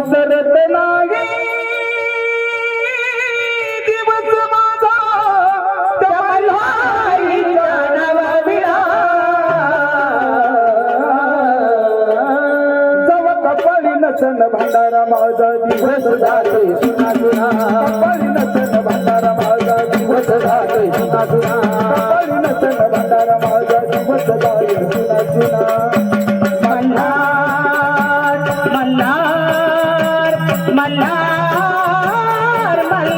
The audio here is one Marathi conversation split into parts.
अवसरत नाही दिवस माझा त्या मल्हारीच्या नावाविना. कपाळी नसन भांडारा माझा दिवस మల్లార్ మల్లార్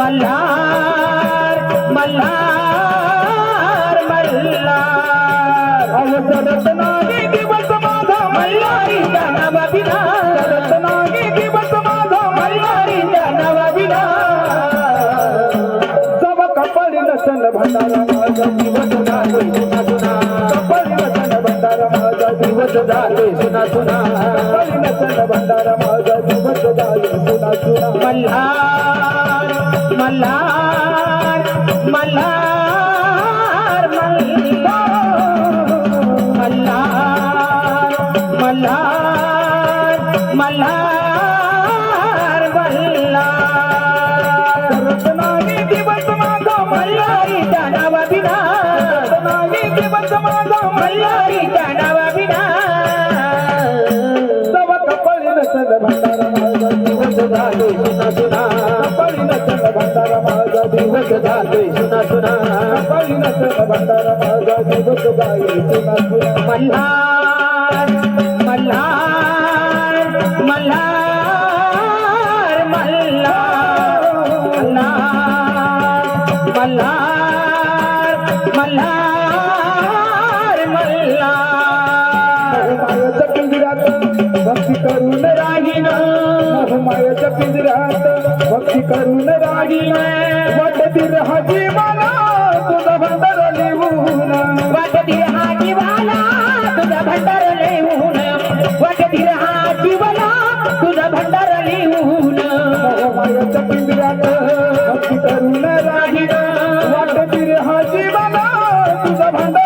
మల్లార్ మల్లార్. మల్లార్ అవసరతనానికి వసమాధ మల్లారి దానవ వినా రతనానికి వసమాధ మల్లారి దానవ వినా సవ కపడి రసన భండార మాధ జీవన నాయ కపడి भंडारा माझा दिवस जातोय सुना सुना कपाळी नसन भंडारा माझा दिवस जातोय सुना सुना कपाळी नसन भंडारा माझा दिवस जातोय सुना सुना मल्हार मल्हार मल्हार मल्हार मल्हार मल्हार मल्हार करत सुना मल्हार मल्हार मल्हार मल्हार मल्हार मायाच्या पिंजरात भक्ती करून राहीन मायाच्या पिंजरात भक्ती करून राहीन वाटती राहा मला तुझा भंडार लिहून वाटती हा मला तुझा भंडार लिहून वाटती हा मला तुझा भंडार लिहून मायाच्या पिंजरात भक्ती करून राहीन वाटती राहा मला तुझा भंडार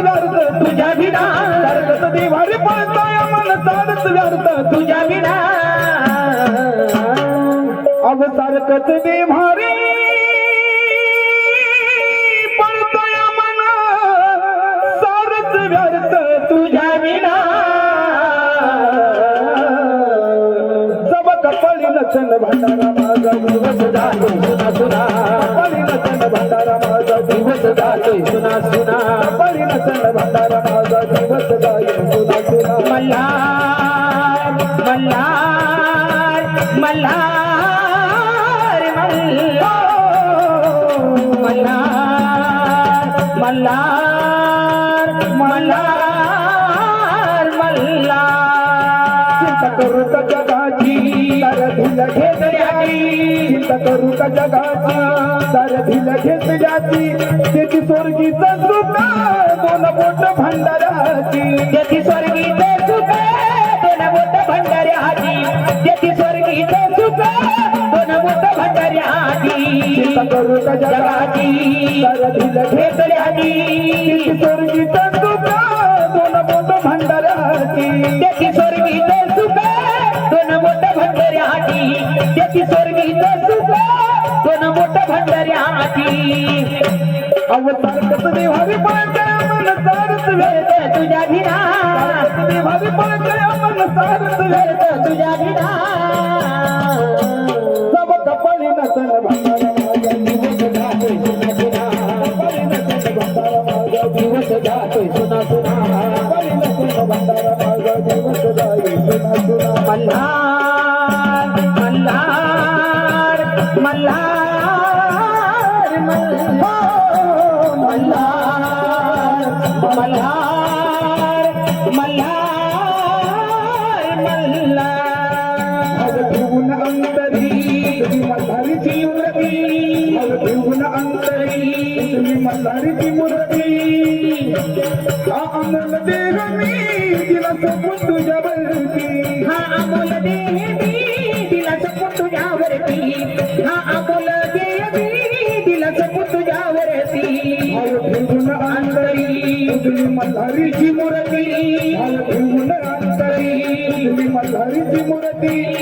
व्यर्थ तुझ्या विना सारखं देवारी पळतोय मन सारच व्यर्थ तुझ्या विना अग अवसारकत देवारी भंडारा माझा दिवस जातो सुना सुना कपळी नचन भंडारा माझा दिवस जातो सुना सुना मल्हार मल्हार मल्हार मल्हार मल्हार मल्हार मल्हार चिंता करू का जगाची तर भिल घेतल्याची त्याची स्वर्गीचा सुख दोन बोट भंडाराची. ज्याची स्वर्गीचे सुख दोन बोट भंडाऱ्याची ज्याची स्वर्गीचे सुख दोन बोट चिंता करू का जगाची तर भिल घेतल्याची त्याची स्वर्गीचा सुख दोन बोट भंडाराची. त्याची स्वर्गीचे सुख दोन बोट त्याची स्वर्गीचे सुख मोठा भंडारी हाती अवतार कसं हरी पाळते मन सारच वेद तुझ्या भिना मन सारच तुझ्या भिना सब कपाळी नसन दिवस जातोय दिवस जातोय ठेवून अंतरी तुम्ही मल्हारीची मूर्ती. हा अमोल देह मी तिला सोपून तुझ्यावरती. हा अमोल देवी दिला सपून तुझ्यावरती. हा अमोल देवी दिला सपून तुझ्यावरती. भाव ठेवून अंतरी तुम्ही मल्हारीची मूर्ती. ठेवून अंतरी तुम्ही मल्हारीची मूर्ती.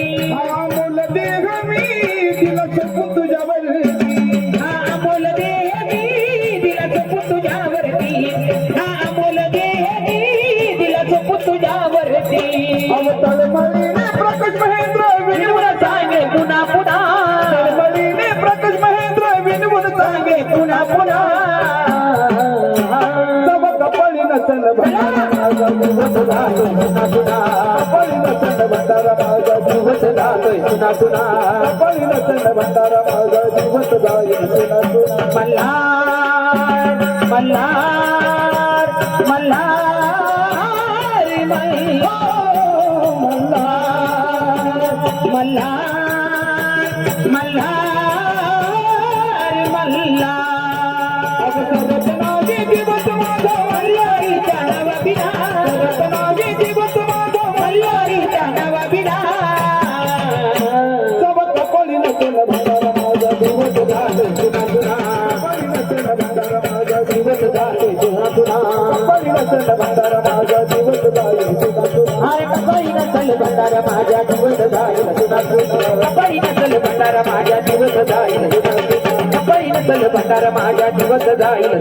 నటునా పలిన చెన్న బండార మాగ జీవతదాయ నటునా మల్లార్ माझा दिवस जातोय पुन्हा पुन्हा कपाळी नसन भंडारा माझा दिवस जाईल पुन्हा पुन्हा हाय कपाळी नसल भंडारा माझ्या दिवस जाईल पुन्हा कपाळी नसल भंडारा माझ्या दिवस जाईल कपाळी नसल भंडारा माझ्या दिवस जाईल